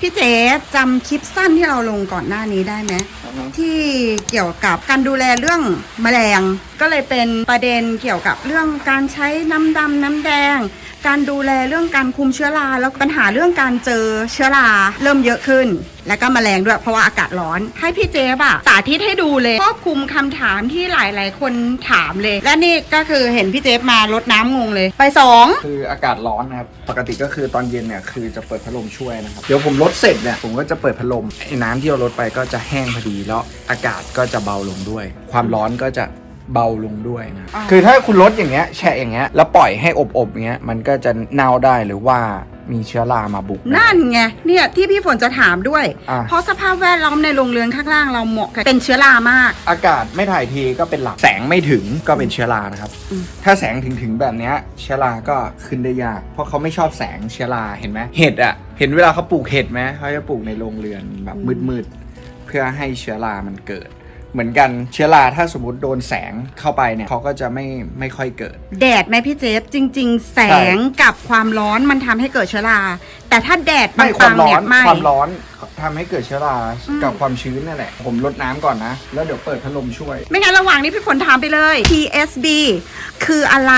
พี่เจ๊จำคลิปสั้นที่เราลงก่อนหน้านี้ได้ไหมที่เกี่ยวกับการดูแลเรื่องแมลง ก็เลยเป็นประเด็นเกี่ยวกับเรื่องการใช้น้ำดำน้ำแดง การดูแลเรื่องการคุมเชื้อราแล้วปัญหาเรื่องการเจอเชื้อราเริ่มเยอะขึ้น แล้วก็แมลงด้วยเพราะว่าอากาศร้อน ให้พี่เจ๊บอะสาธิตให้ดูเลยครอบคลุมคำถามที่หลายๆ คนถามเลย และนี่ก็คือเห็นพี่เจ๊มารดน้ำงงเลย ไปสองคืออากาศร้อนนะครับปกติก็คือตอนเย็นเนี่ยคือจะเปิดพัดลมช่วยนะครับเดี๋ยวผมลดเสร็จเนี่ยผมก็จะเปิดพัดลมไอ้น้ำที่เราลดไปก็จะแห้งพอดีแล้วอากาศก็จะเบาลงด้วย ความร้อนก็จะ เบาลงด้วยนะอ่าคือถ้าคุณลดอย่างเงี้ยแช่อย่างเงี้ยแล้วปล่อยให้อบๆอย่างเงี้ยมันก็จะเน่าได้หรือว่ามีเชื้อรามาบุก นั่นไงเนี่ยที่พี่ฝนจะถามด้วย อะ เพราะสภาพแวดล้อมในโรงเรือนข้างล่างเราเหมาะกับเป็นเชื้อรามาก อากาศไม่ถ่ายเทีก็เป็นหลักแสงไม่ถึงก็เป็นเชื้อรานะครับ อืม ถ้าแสงถึงถึงๆแบบเนี้ยเชื้อราก็ขึ้นได้ยาก เพราะเขาไม่ชอบแสงเชื้อราเห็นไหมเห็ดอะเห็นเวลาเขาปลูกเห็ดไหมเขาจะปลูกในโรงเรือนแบบมืดๆเพื่อให้เชื้อรามันเกิด เหมือนกันเชื้อราถ้าสมมติโดนแสงเข้าไปเนี่ยเขาก็จะไม่ไม่ค่อยเกิด แดดไหมพี่เจฟจริง ๆ แสงกับความร้อนมันทำให้เกิดเชื้อรา แต่ถ้าแดดไม่คบวางมๆร้อเนี่ยนไม่ความร้อนทำให้เกิดเชื้อราอืมกับความชื้นนั่นแหละ ผมลดน้ำก่อนนะ แล้วเดี๋ยวเปิดพัดลมช่วย ไม่งั้นระหว่างนี้พี่ฝนถามไปเลย TSB คืออะไร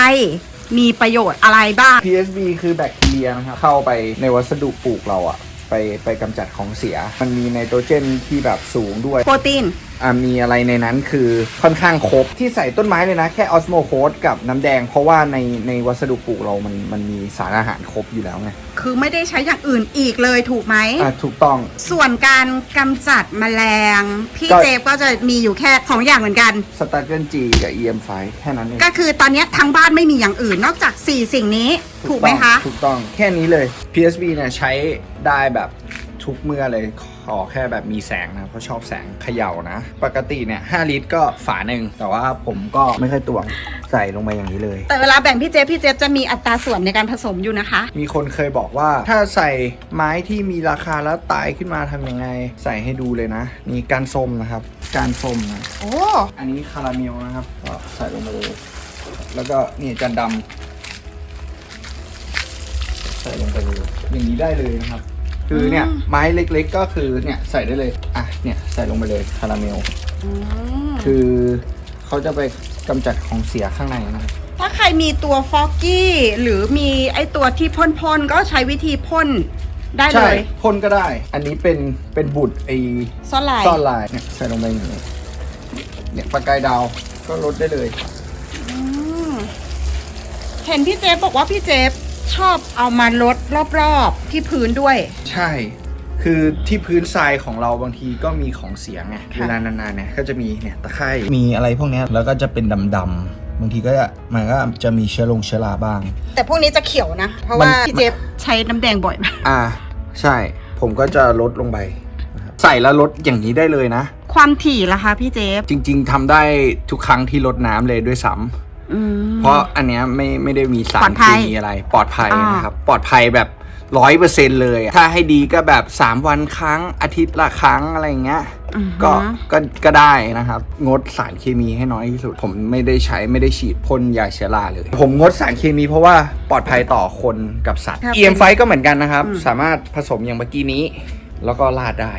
มีประโยชน์อะไรบ้าง PSB คือแบคทีเรียนะครับ เข้าไปในวัสดุปลูกเราอะไปไปกำจัดของเสีย มันมีไนโตรเจนที่แบบสูงด้วย โปรตีนอะ มีอะไรในนั้นคือค่อนข้างครบที่ใส่ต้นไม้เลยนะ แค่ออสโมโคสกับน้ำแดง เพราะว่าในในวัสดุปลูกเรามันมันมีสารอาหารครบอยู่แล้วไงคือไม่ได้ใช้อย่างอื่นอีกเลยถูกไหมอะถูกต้อง ส่วนการกำจัดแมลง พี่ก็ เจฟก็จะมีอยู่แค่สองอย่างเหมือนกัน สตาร์เกิลจีกับ EM5 แค่นั้นเองก็คือตอนเนี้ยทั้งบ้านไม่มีอย่างอื่นนอกจาก 4 สิ่งนี้ถูกไหมคะ ถูกต้องแค่นี้เลย PSB เนี่ยใช้ได้แบบ ทุกเมื่อเลยขอแค่แบบมีแสงนะเพราะชอบแสงเขย่านะ ปกติเนี่ย5ลิตรก็ฝาหนึ่งแต่ว่าผมก็ไม่ค่อยตวงใส่ลงไปอย่างนี้เลย แต่เวลาแบ่งพี่เจฟพี่เจฟจะมีอัตราส่วนในการผสมอยู่นะคะ มีคนเคยบอกว่าถ้าใส่ไม้ที่มีราคาแล้วตายขึ้นมาทำยังไง ใส่ให้ดูเลยนะนี่การส้มนะครับการส้มนะโอ้อันนี้คาราเมลนะครับก็ใส่ลงไปเลยแล้วก็นี่จานดำใส่ลงไปเลยอย่างนี้ได้เลยนะครับ คือเนี่ยไม้เล็กๆก็คือเนี่ยใส่ได้เลย อะเนี่ยใส่ลงไปเลยคาราเมลมคือเขาจะไปกำจัดของเสียข้างในนะครับถ้าใครมีตัวฟอกกี้ หรือมีไอตัวที่พ่นๆ ก็ใช้วิธีพ่นได้เลใช่ยพ่นก็ได้ อันนี้เป็นเป็นบุตรไอ ซ่อนลาย ซ่อนลายเนี่ยใส่ลงไปอย่างนี้เนี่ยปากกายดาวก็ลดได้เลย อืมเห็นพี่เจฟบอกว่าพี่เจฟ ชอบเอามาลดรอบๆที่พื้นด้วย ใช่ คือที่พื้นทรายของเราบางทีก็มีของเสียไงค่ะ เวลานานๆเนี่ยก็จะมีเนี่ยตะไคร่มีอะไรพวกเนี้ยแล้วก็จะเป็นดำๆบางทีก็จะมันก็จะมีเชื้อลงเชื้อราบ้าง แต่พวกนี้จะเขียวนะ เพราะมันว่าพี่เจฟใช้น้ำแดงบ่อยมากอ่า ใช่ ผมก็จะลดลงไปนะครับใส่แล้วลดอย่างนี้ได้เลยนะ ความถี่ล่ะคะพี่เจฟจริง ๆทำได้ทุกครั้งที่ลดน้ำเลยด้วยซ้ำ อืม เพราะอันเนี้ยไม่ไม่ได้มีสาปลรอดเคภัยมีอะไร ปลอดภัยอ่าน นะครับ ปลอดภัยแบบร้อยเปอร์เซ็นเลยอะถ้าให้ดีก็แบบ 3 วันครั้งอาทิตย์ละครั้งอะไรอย่างเงี้ย อือฮึก็ก็ก็ได้นะครับ งดสารเคมีให้น้อยที่สุด ผมไม่ได้ใช้ไม่ได้ฉีดพ่นยาเชื้อราเลย ผมงดสารเคมีเพราะว่าปลอดภัยต่อคนกับสัตว์ ครับ EM ไฟก็เหมือนกันนะครับอืมสามารถผสมอย่างเมื่อกี้นี้ แล้วก็ราดได้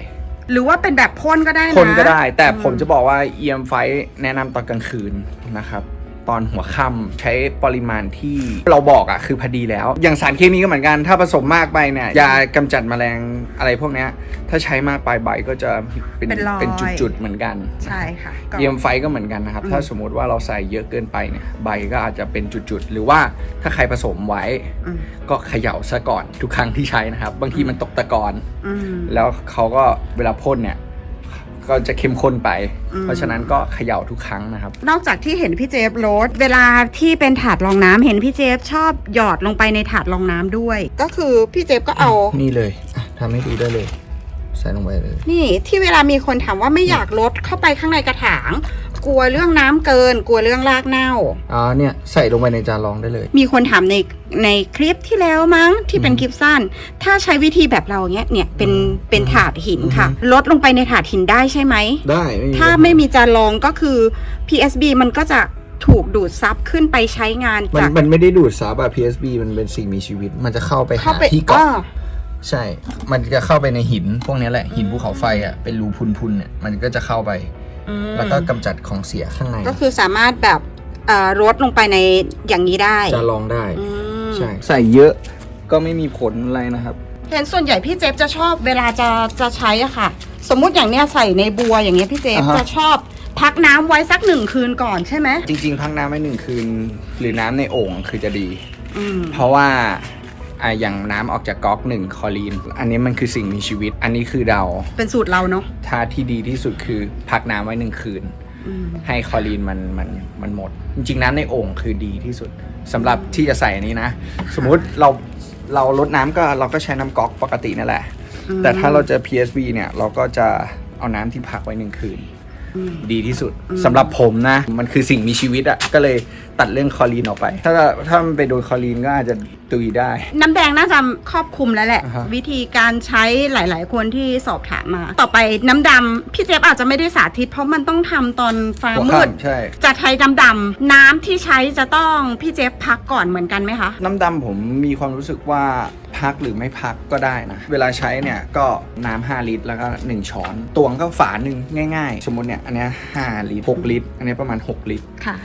หรือว่าเป็นแบบพ่นก็ได้นะพ่นก็ได้ แต่อืมผมจะบอกว่า EM ไฟแนะนำตอนกลางคืนนะครับ ตอนหัวค่ำใช้ปริมาณที่เราบอกอะคือพอดีแล้ว อย่างสารเคมีก็เหมือนกัน ถ้าผสมมากไปเนี่ยยากำจัดแมลงอะไรพวกเนี้ยถ้าใช้มากไปใบก็จะเป็นเป็นรอยเป็นจุดๆเหมือนกันใช่ค่ะก็เยียมไฟก็เหมือนกันนะครับอืมถ้าสมมุติว่าเราใส่เยอะเกินไปเนี่ยใบก็อาจจะเป็นจุดๆหรือว่าถ้าใครผสมไว้อืมก็เขย่าซะก่อนทุกครั้งที่ใช้นะครับ บางทีมันตกตะกอนอืมแล้วเขาก็เวลาพ่นเนี่ย ก็จะเข้มข้นไปอืมเพราะฉะนั้นก็เขย่าทุกครั้งนะครับ นอกจากที่เห็นพี่เจฟโรสเวลาที่เป็นถาดรองน้ำเห็นพี่เจฟชอบหยอดลงไปในถาดรองน้ำด้วย ก็คือพี่เจฟก็เอา นี่เลยอะทำให้ดูได้เลย ใส่ลงไปเลย นี่ที่เวลามีคนถามว่าไม่อยากลดเข้าไปข้างในกระถาง กลัวเรื่องน้ำเกิน กลัวเรื่องรากเน่า อ่าเนี่ยใส่ลงไปในจานรองได้เลย มีคนถามในในคลิปที่แล้วมั้งที่เป็นอืมคลิปสั้น ถ้าใช้วิธีแบบเราเนี้ยเนี่ยเป็นอืมเป็นถาดหินค่ะ อืมลดลงไปในถาดหินได้ใช่ไหม ได้ไม่มีถ้าไม่มีจานรองก็คือ PSB มันก็จะถูกดูดซับขึ้นไปใช้งานมันจากมันไม่ได้ดูดซับอะ PSB มันเป็นสิ่งมีชีวิต มันจะเข้าไปหาเข้าไปที่เกาะอ้อ ใช่ มันจะเข้าไปในหิน พวกนี้แหละหินภูเขาไฟอะเป็นรูพุนๆเนี่ยมันก็จะเข้าไปอืม แล้วก็กำจัดของเสียข้างใน ก็คือสามารถแบบเอ่อรดลงไปในอย่างนี้ได้ จะลองได้อืมใช่ใส่เยอะก็ไม่มีผลอะไรนะครับเห็นส่วนใหญ่พี่เจฟจะชอบเวลาจะจะใช้อะค่ะ สมมุติอย่างเนี้ยใส่ในบัวอย่างเงี้ยพี่เจฟอ่าฮะจะชอบพักน้ำไว้สักหนึ่งคืนก่อนใช่ไหมจริง ๆ พักน้ำไว้หนึ่งคืน หรือน้ำในโอ่งคือจะดีอืมเพราะว่า อะอย่างน้ำออกจากก๊อกหนึ่งคลอรีน อันนี้มันคือสิ่งมีชีวิต อันนี้คือเดาเป็นสูตรเราเนาะถ้าที่ดีที่สุดคือพักน้ำไว้หนึ่งคืน อืมให้คลอรีนมันมันมันหมด จริงๆน้ำในโอ่งคือดีที่สุดสำหรับที่จะใส่อันนี้นะ สมมุติเราเราลดน้ำก็เราก็ใช้น้ำก๊อกปกตินั่นแหละอืมแต่ถ้าเราเจอ PSV เนี่ย เราก็จะเอาน้ำที่พักไว้หนึ่งคืนอืม ดีที่สุดอืมสำหรับผมนะ มันคือสิ่งมีชีวิตอะ่ะก็เลยตัดเรื่องคลอรีนออกไป ถ้าถ้ามันไปโดนคลอรีนก็อาจจะตุยได้ น้ำแดงน่าจะครอบคลุมแล้วแหละอ่าฮะวิธีการใช้หลาย ๆ คนที่สอบถามมา ต่อไปน้ำดำพี่เจฟอาจจะไม่ได้สาธิต เพราะมันต้องทำตอนฟ้าหัวมืดค่ำใช่จะใช้น้ำดำน้ำที่ใช้จะต้องพี่เจฟพักก่อนเหมือนกันไหมคะ น้ำดำผมมีความรู้สึกว่า พักหรือไม่พักก็ได้นะ เวลาใช้เนี่ยก็น้ำ5ลิตร แล้วก็ 1 ช้อนตวงก็ฝาหนึ่งง่ายๆ สมมติเนี่ยอันเนี้ย5ลิตร6ลิตร อันเนี้ยประมาณ 6 ลิตรค่ะ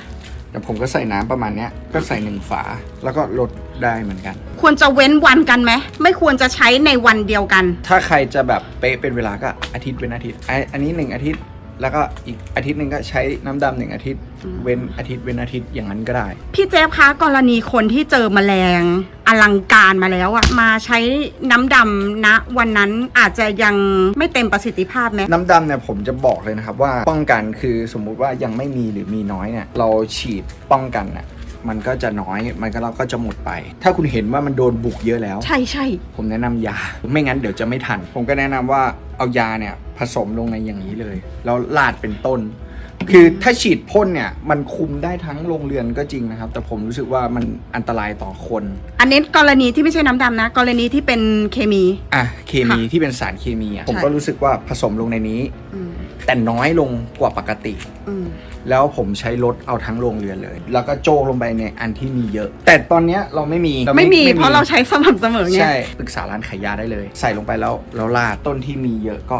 แต่ผมก็ใส่น้ำประมาณเนี้ยก็ใส่หนึ่งฝาแล้วก็ลดได้เหมือนกัน ควรจะเว้นวันกันไหมไม่ควรจะใช้ในวันเดียวกัน ถ้าใครจะแบบเป๊ะเป็นเวลาก็อาทิตย์เป็นอาทิตย์ไออันนี้หนึ่งอาทิตย์ แล้วก็อีกอาทิตย์หนึ่งก็ใช้น้ำดำหนึ่งอาทิตย์อืมเว้นอาทิตย์เว้นอาทิตย์อย่างนั้นก็ได้ พี่เจฟคะกรณีคนที่เจอแมลงอลังการมาแล้วอะมาใช้น้ำดำณวันนั้นอาจจะยังไม่เต็มประสิทธิภาพไหมน้ำดำเนี่ยผมจะบอกเลยนะครับว่าป้องกันคือสมมุติว่ายังไม่มีหรือมีน้อยเนี่ยเราฉีดป้องกันน่ะ มันก็จะน้อยมันก็เราก็จะหมดไป ถ้าคุณเห็นว่ามันโดนบุกเยอะแล้ว ใช่ใช่ผมแนะนำยา ไม่งั้นเดี๋ยวจะไม่ทัน ผมก็แนะนำว่าเอายาเนี่ยผสมลงในอย่างนี้เลยแล้วลาดเป็นต้น คือถ้าฉีดพ่นเนี่ยมันคุมได้ทั้งโรงเรือนก็จริงนะครับ แต่ผมรู้สึกว่ามันอันตรายต่อคน อันนี้กรณีที่ไม่ใช่น้ำดำนะ กรณีที่เป็นเคมี อะเคมีค่ะที่เป็นสารเคมีอะใช่ผมก็รู้สึกว่าผสมลงในนี้ อืมแต่น้อยลงกว่าปกติ อืม แล้วผมใช้รถเอาทั้งโรงเรือนเลย แล้วก็โจกลงไปในอันที่มีเยอะ แต่ตอนเนี้ยเราไม่มีไม่มีเพราะเราใช้สม่ำเสมอไงใช่ปรึกษาร้านขายยาได้เลย ใส่ลงไปแล้วแล้วลาดต้นที่มีเยอะก็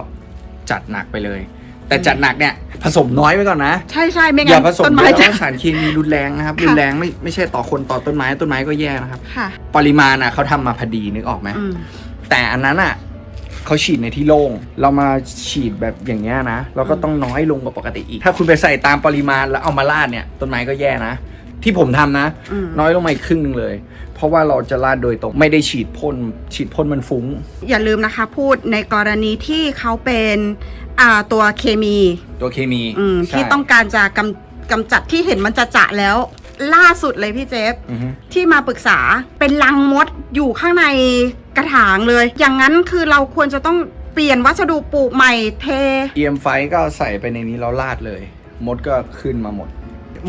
จัดหนักไปเลย แต่จัดหนักเนี่ยผสมน้อยไว้ก่อนนะ ใช่ใช่ไม่องั้ย่านผสมต้นเยไม้อะเพจะราะสารเคมีรุนแรงนะครับค่ะรุนแรงไม่ไม่ใช่ต่อคนต่อต้นไม้ต้นไม้ก็แย่นะครับค่ะปริมาณอะเขาทำมาพอดีนึกออกไหมอืมแต่อันนั้นอะ เขาฉีดในที่โล่งเรามาฉีดแบบอย่างเงี้ยนะเราก็ต้องน้อยลงกว่าปกติอีก ถ้าคุณไปใส่ตามปริมาณแล้วเอามาลาดเนี่ยต้นไม้ก็แย่นะ ที่ผมทำนะอืมน้อยลงมาอีกครึ่งหนึ่งเลย เพราะว่าเราจะลาดโดยตรงไม่ได้ฉีดพ่นฉีดพ่นมันฟุ้ง อย่าลืมนะคะ พูดในกรณีที่เขาเป็นอ่าตัวเคมี ตัวเคมีอืมใช่ที่ต้องการจะกำกำจัดที่เห็นมันจะจะแล้วล่าสุดเลยพี่เจฟอือฮึที่มาปรึกษาเป็นรังมดอยู่ข้างใน กระถางเลย อย่างนั้นคือเราควรจะต้องเปลี่ยนวัสดุปลูกใหม่เท เอ็มไฟก็ใส่ไปในนี้แล้วลาดเลย มดก็ขึ้นมาหมด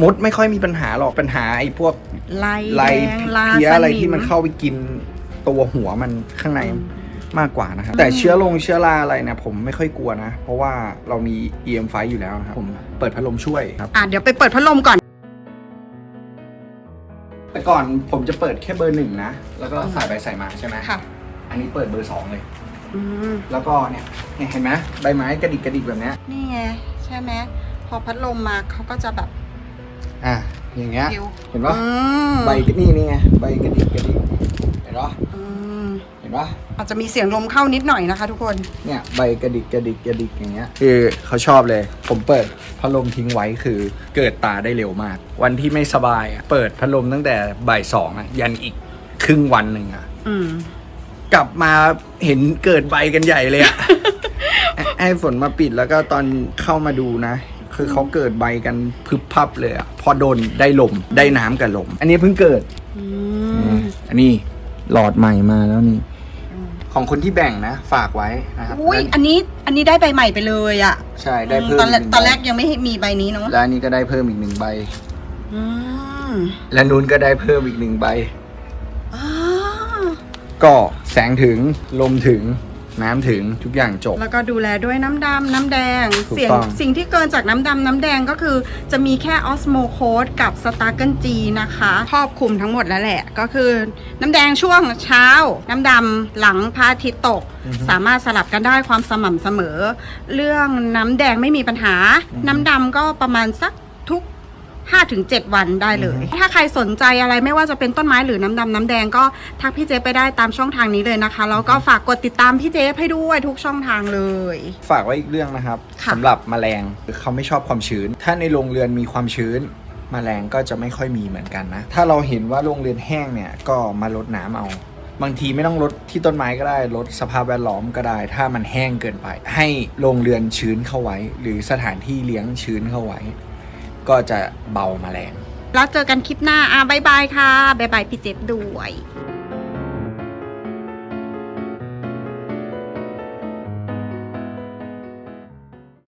มดไม่ค่อยมีปัญหาหรอกปัญหาไอ้พวกลายไรแดงลาเพี้ยสอะไรนิที่มันเข้าไปกินตัวหัวมันข้างในอืมมากกว่านะครับ แต่เชื้อลงเชื้อราอะไรเนี่ยผมไม่ค่อยกลัวนะ เพราะว่าเรามี EM ไฟอยู่แล้วนะครับผมเปิดพัดลมช่วยครับ อะเดี๋ยวไปเปิดพัดลมก่อน แต่ก่อนผมจะเปิดแค่เบอร์หนึ่งนะ แล้วก็ใส่ไปใส่มาใช่ไหมค่ะอั นนี้เปิดเบอร์สองเลย อืมแล้วก็เนี่ยเนี่ยเห็นไหมใบไม้กระดิกกระดิกแบบเนี้ยนี่ไงใช่ไหมพอพัดลมมาเขาก็จะแบบอะอย่างเงี้ย ฟิวเห็นปะอืมใบก็นี่นี่ไงใบกระดิกกระดิกเห็นปะอืมเห็นปะอาจจะมีเสียงลมเข้านิดหน่อยนะคะ ทุกคนเนี่ยใบกระดิกกระดิกกระดิกอย่างเงี้ยคือเขาชอบเลย ผมเปิดพัดลมทิ้งไว้คือเกิดตาได้เร็วมาก วันที่ไม่สบายอะเปิดพัดลมตั้งแต่บ่ายสองอะยันอีกครึ่งวันหนึ่งอะอืม กลับมาเห็นเกิดใบกันใหญ่เลยอะให้ฝนมาปิดแล้วก็ตอนเข้ามาดูนะ คือเขาเกิดใบกันพึบพับเลยอะพอโดนได้ลมได้น้ำกับลม อันนี้เพิ่งเกิด อืมอันนี้หลอดใหม่มาแล้วนี่ ของคนที่แบ่งนะ ฝากไว้นะครับอุ้ยแล้วอันนี้อันนี้ได้ใบใหม่ไปเลยอะใช่ได้เพิ่มตอนแรกกหงตอนแรกใบยังไม่มีใบนี้เนาะแล้วอันนี้ก็ได้เพิ่มอีกหนึ่งใบ อืม และนู้นก็ได้เพิ่มอีกหนึ่งใบอ่า ก็แสงถึงลมถึงน้ำถึงทุกอย่างจบ แล้วก็ดูแลด้วยน้ำดำน้ำแดง ถูกเสี่ยงต้อง สิ่งที่เกินจากน้ำดำน้ำแดงก็คือ จะมีแค่ออสโมโคดกับสตาร์เกิลจีนะคะครอบคลุมทั้งหมดแล้วแหละ ก็คือน้ำแดงช่วงเช้า น้ำดำหลังพระอาทิตย์ตก สามารถสลับกันได้ความสม่ำเสมอ เรื่องน้ำแดงไม่มีปัญหา น้ำดำก็ประมาณสักทุก 5-7 วันได้เลย ถ้าใครสนใจอะไรไม่ว่าจะเป็นต้นไม้หรือน้ำดำน้ำแดงก็ทักพี่เจฟไปได้ตามช่องทางนี้เลยนะคะ แล้วก็ฝากกดติดตามพี่เจฟให้ด้วยทุกช่องทางเลย ฝากไว้อีกเรื่องนะครับค่ะ สำหรับแมลงเขาไม่ชอบความชื้น ถ้าในโรงเรือนมีความชื้น แมลงก็จะไม่ค่อยมีเหมือนกันนะ ถ้าเราเห็นว่าโรงเรือนแห้งเนี่ยก็มาลดน้ำเอา บางทีไม่ต้องลดที่ต้นไม้ก็ได้ลดสภาพแวดล้อมก็ได้ ถ้ามันแห้งเกินไป ให้โรงเรือนชื้นเข้าไว้ หรือสถานที่เลี้ยงชื้นเข้าไว้ ก็จะเบามาแรงแล้วเจอกันคลิปหน้าอะบายบายค่ะบายบายพี่เจฟด้วย